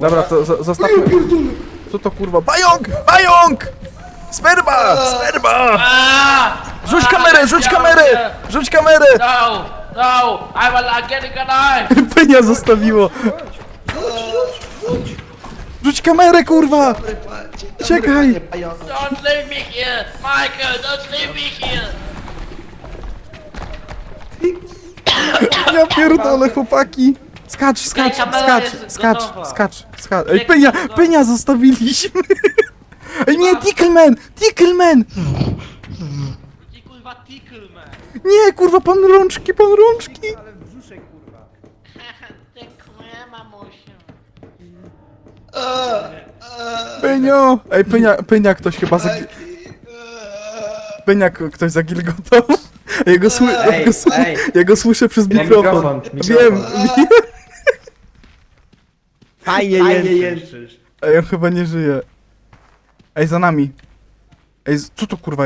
Dobra, to zo- zostawmy... Co to kurwa? Pająk! Pająk! Sperma! Sperma! Rzuć kamerę, rzuć kamerę! Rzuć kamerę! No, no, I'm, a, I'm getting a knife. Pynia zostawiło! Rzuć kamerę, kurwa! Czekaj! Don't leave me here, Michael. Don't leave me here. Ja pierdolę, chłopaki! Skacz, skacz, Ej, kamera skacz, jest skacz, gotowa. skacz, skacz. Ej, pynia, pynia zostawiliśmy! Ej, nie, Tickleman! Tickleman! Kurwa tickle, man. Nie, kurwa, pan rączki, pan rączki! Dziękuję, mamusiu. Pynio! Ej, pynia, pynia ktoś chyba zagi... Pynia k- ktoś zagilgotał. Ja go, sły... ja, Ej, go sły... ej. ja go słyszę przez Nie, mikrofon. mikrofon, Wiem, mikrofon. wiem. Fajnie Fajnie jęczysz. Ej, on chyba nie żyje. Ej, za nami. Ej, z- co to kurwa